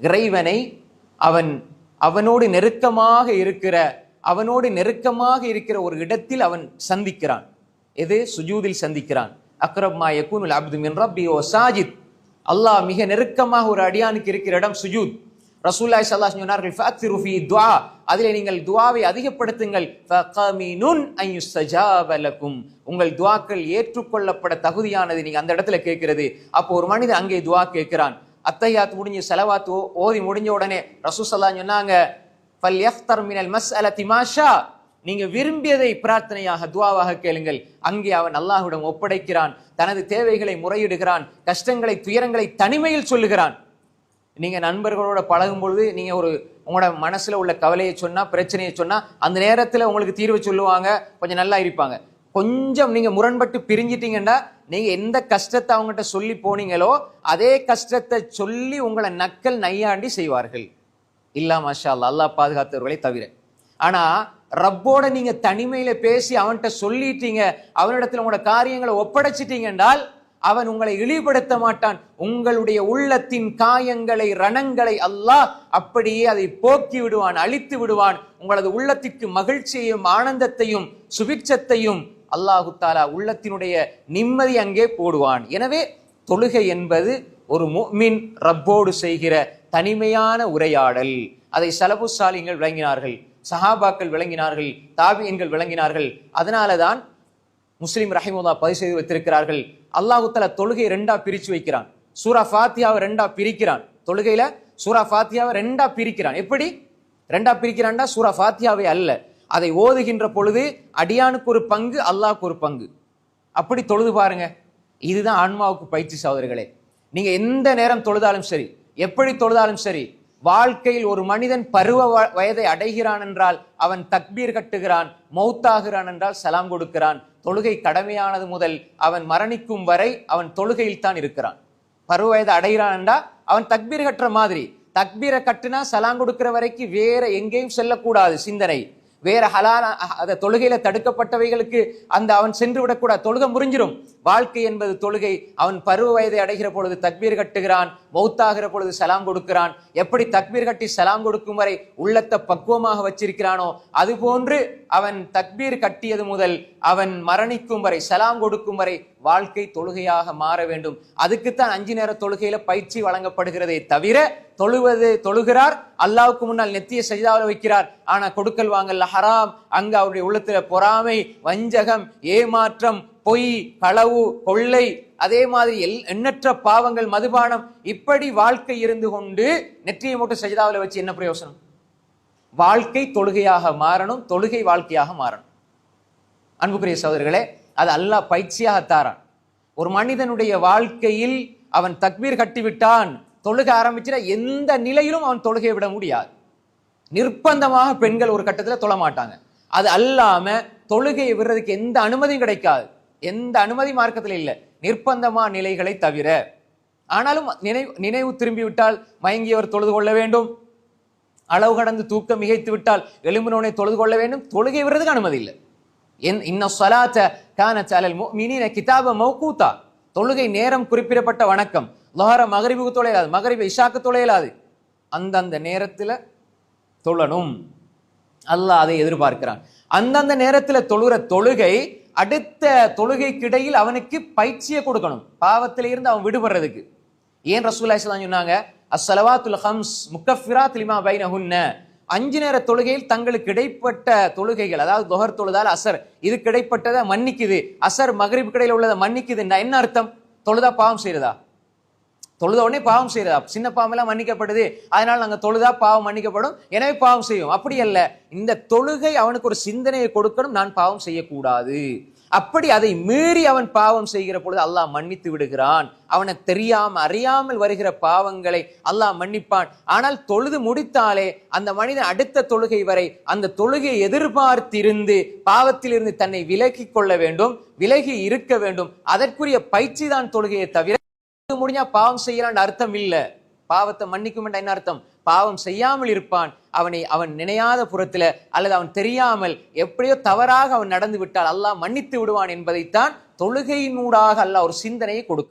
இறைவனை அவன் அவனோடு நெருக்கமாக இருக்கிற அவனோடு நெருக்கமாக இருக்கிற ஒரு இடத்தில் அவன் சந்திக்கிறான். எது? சுஜூதில் சந்திக்கிறான். அக்ரப் மா யகூனுல் அப்து மின் ரப்பி ஓ சாஜித். அல்லாஹ் மிக நெருக்கமாக ஒரு அடியானுக்கு இருக்கிற இடம் சுஜூத். ரசூல்லாய் ஸல்லல்லாஹு சொன்னார்கள் ஃபஅக்திரு ஃபீ அதிலே நீங்கள் துவாவை அதிகப்படுத்துங்கள். ஃபகமினுன் ஐயு யுஸ்தஜாப உங்கள் துவாக்கள் ஏற்றுக்கொள்ளப்பட தகுதியானது நீங்கள் அந்த இடத்துல கேட்கிறது. அப்போ ஒரு மனிதன் அங்கே துவா கேட்கிறான். அத்தையாத் முடிஞ்சு செலவாத்து ஓதி முடிஞ்ச உடனே ரசூசல்லா சொன்னாங்க ஃபல் யஃப்தர் மினல் மஸ்அலதி திமாஷா நீங்க விரும்பியதை பிரார்த்தனையாக துவாவாக கேளுங்கள். அங்கே அவன் அல்லாஹ்விடம் ஒப்படைக்கிறான் தனது தேவைகளை முறையிடுகிறான் கஷ்டங்களை துயரங்களை தனிமையில் சொல்லுகிறான். நீங்க நண்பர்களோட பழகும் பொழுது நீங்க ஒரு உங்களோட மனசுல உள்ள கவலையை சொன்னா பிரச்சனையை சொன்னா அந்த நேரத்துல உங்களுக்கு தீர்வு சொல்லுவாங்க கொஞ்சம் நல்லா இருப்பாங்க. கொஞ்சம் நீங்க முரண்பட்டு பிரிஞ்சிட்டீங்கன்னா நீங்க எந்த கஷ்டத்தை அவங்ககிட்ட சொல்லி போனீங்களோ அதே கஷ்டத்தை சொல்லி உங்களை நக்கல் நையாண்டி செய்வார்கள். இல்லா மாஷா அல்லாஹ் அல்லா பாதுகாத்தவர்களை தவிர. ஆனா ரப்போட நீங்க தனிமையில பேசி அவன்கிட்ட சொல்லிட்டீங்க அவனிடத்துல உங்களோட காரியங்களை ஒப்படைச்சிட்டீங்க என்றால் அவன் உங்களை இழிவுபடுத்த மாட்டான். உங்களுடைய உள்ளத்தின் காயங்களை ரணங்களை அல்லாஹ் அப்படியே அதை போக்கி விடுவான் அழித்து விடுவான். உங்களது உள்ளத்திற்கு மகிழ்ச்சியையும் ஆனந்தத்தையும் சுபிட்சத்தையும் அல்லாஹு தாலா உள்ளத்தினுடைய நிம்மதி அங்கே போடுவான். எனவே தொழுகை என்பது ஒரு முஃமின் ரப்போடு செய்கிற தனிமையான உரையாடல். அதை சலபு சாலிங்கள் விளங்கினார்கள் சஹாபாக்கள் விளங்கினார்கள் தாபியன்கள் விளங்கினார்கள். அதனால தான் முஸ்லீம் ரஹிமுல்லா பதிவு செய்து வைத்திருக்கிறார்கள். அல்லாஹு தஆலா தொழுகையை ரெண்டா பிரிச்சு வைக்கிறான். சூரா ஃபாத்தியாவை ரெண்டா பிரிக்கிறான். தொழுகையில சூரா ஃபாத்தியாவை ரெண்டா பிரிக்கிறான். எப்படி? ரெண்டா பிரிக்கிறான்டா சூரா ஃபாத்தியாவை அல்ல. அதை ஓதுகின்ற பொழுது அடியானுக்கு ஒரு பங்கு அல்லாஹ்க்கு ஒரு பங்கு. அப்படி தொழுது பாருங்க. இதுதான் ஆன்மாவுக்கு பயிற்சி சகோதரர்களே. நீங்க எந்த நேரம் தொழுதாலும் சரி எப்படி தொழுதாலும் சரி வாழ்க்கையில் ஒரு மனிதன் பருவ வ- வயதை அடைகிறான் என்றால் அவன் தக்பீர் கட்டுகிறான் மௌத்தாகிறான் என்றால் சலாம் கொடுக்கிறான். தொழுகை கடமையானது முதல் அவன் மரணிக்கும் வரை அவன் தொழுகையில் தான் இருக்கிறான். பருவ வயதை அடைகிறான் என்றால் அவன் தக்பீர் கட்டுற மாதிரி. தக்பீரை கட்டுனா சலாம் கொடுக்கிற வரைக்கும் வேற எங்கேயும் செல்லக்கூடாது சிந்தனை. வேற ஹலான அந்த தொழுகையில தடுக்கப்பட்டவைகளுக்கு அந்த அவன் சென்று விடக்கூடாது தொழுகை முறிஞ்சிரும். வாழ்க்கை என்பது தொழுகை. அவன் பருவ வயதை அடைகிற பொழுது தக்பீர் கட்டுகிறான். மௌத்தாகிற பொழுது சலாம் கொடுக்கிறான். எப்படி தக்பீர் கட்டி சலாம் கொடுக்கும் வரை உள்ளத்தை பக்குவமாக வச்சிருக்கிறானோ அதுபோன்று அவன் தக்பீர் கட்டியது முதல் அவன் மரணிக்கும் வரை சலாம் கொடுக்கும் வரை வாழ்க்கை தொழுகையாக மாற வேண்டும். அதுக்குத்தான் அஞ்சு நேர தொழுகையில பயிற்சி வழங்கப்படுகிறதே தவிர தொழுவது தொழுகிறார் அல்லாவுக்கு முன்னால் நெத்திய சஜிதாவில் வைக்கிறார். ஆனா கொடுக்கல் வாங்கல்ல ஹராம். அங்க அவருடைய உள்ளத்துல பொறாமை வஞ்சகம் ஏமாற்றம் பொய் களவு கொள்ளை அதே மாதிரி எல் எண்ணற்ற பாவங்கள் மதுபானம் இப்படி வாழ்க்கை இருந்து கொண்டு நெற்றியை மட்டும் சஜிதாவில் வச்சு என்ன பிரயோசனம்? வாழ்க்கை தொழுகையாக மாறணும் தொழுகை வாழ்க்கையாக மாறணும். அன்புக்குரிய சகோதரர்களே அது அல்லாஹ் பயிற்சியாக தாரான் ஒரு மனிதனுடைய வாழ்க்கையில் அவன் தக்பீர் கட்டிவிட்டான் தொழுக ஆரம்பிச்சிட எந்த நிலையிலும் அவன் தொழுகையை விட முடியாது. நிர்பந்தமாக பெண்கள் ஒரு கட்டத்தில் தொழ மாட்டாங்க. அது அல்லாம தொழுகையை விடுறதுக்கு எந்த அனுமதியும் கிடைக்காது. எந்த அனுமதி மார்க்கத்தில் இல்லை. நிர்பந்தமா நிலைகளை தவிர. ஆனாலும் நினைவு நினைவு திரும்பி விட்டால் மயங்கியவர் தொழுது கொள்ள வேண்டும். அளவு கடந்து தூக்கம் மிகைத்து விட்டால் எலும்பினோனை தொழுது கொள்ள வேண்டும். தொழுகை விடுறதுக்கு அனுமதி இல்லை. இன்ன சொலாத்த கானத் அலல் முஃமினீன கிதாப மௌகூத்தா. தொழுகை நேரம் குறிப்பிடப்பட்ட வணக்கம். லொஹர மகரிபுக்கு தொலையலாது மகரிபு இஷாக்கு தொலையலாது அந்தந்த நேரத்தில் தொழணும். அல்லாஹ் அதை எதிர்பார்க்கிறான். அந்தந்த நேரத்தில் தொழுற தொழுகை அடுத்த தொழுகைக்கிடையில் அவனுக்கு பயிற்சியை கொடுக்கணும். பாவத்திலிருந்து அவன் விடுபடுறதுக்கு. ஏன் ரசூலுல்லாஹி சொன்னாங்க? அஸ்ஸலவாத்துல் ஹம்ஸ் முக்கஃபிராத் லிமா பைனஹுன்ன. அஞ்சு நேர தொழுகையில் தங்களுக்கு இடைப்பட்ட தொழுகைகள் அதாவது தொகர் தொழுதால் அசர். இது கிடைப்பட்டதை மன்னிக்குது. அசர் மகரிப் கடையில் உள்ளதை மன்னிக்குதுன்னா என்ன அர்த்தம்? தொழுதா பாவம் செய்யறதா தொழுத உடனே பாவம் செய்யறதா சின்ன பாவம் எல்லாம் மன்னிக்கப்படுது. அதனால நாங்கள் தொழுதா பாவம் மன்னிக்கப்படும். எனவே பாவம் செய்யும் அப்படி அல்ல. இந்த தொழுகை அவனுக்கு ஒரு சிந்தனையை கொடுக்கணும். நான் பாவம் செய்யக்கூடாது. அப்படி அதை மீறி அவன் பாவம் செய்கிற பொழுது அல்லாஹ் மன்னித்து விடுகிறான். அவனை தெரியாம அறியாமல் வருகிற பாவங்களை அல்லாஹ் மன்னிப்பான். ஆனால் தொழுது முடித்தாலே அந்த மனிதன் அடுத்த தொழுகை வரை அந்த தொழுகையை எதிர்பார்த்திருந்து பாவத்திலிருந்து தன்னை விலக்கி கொள்ள வேண்டும் விலகி இருக்க வேண்டும். அதற்குரிய பயிற்சி தான் தொழுகையை தவிர முடிஞ்சா பாவம் செய்யலான்னு அர்த்தம் இல்லை. பாவத்தை மன்னிக்கும் என்ன அர்த்தம்? பாவம் செய்யாமல் இருப்பான். அவனை அவன் நினையாத புறத்துல அல்லது அவன் தெரியாமல் எப்படியோ தவறாக அவன் நடந்து விட்டால் அல்லாஹ் மன்னித்து விடுவான் என்பதைத்தான் தொழுகையினூடாக அல்லாஹ் ஒரு சிந்தனையை கொடுக்கும்.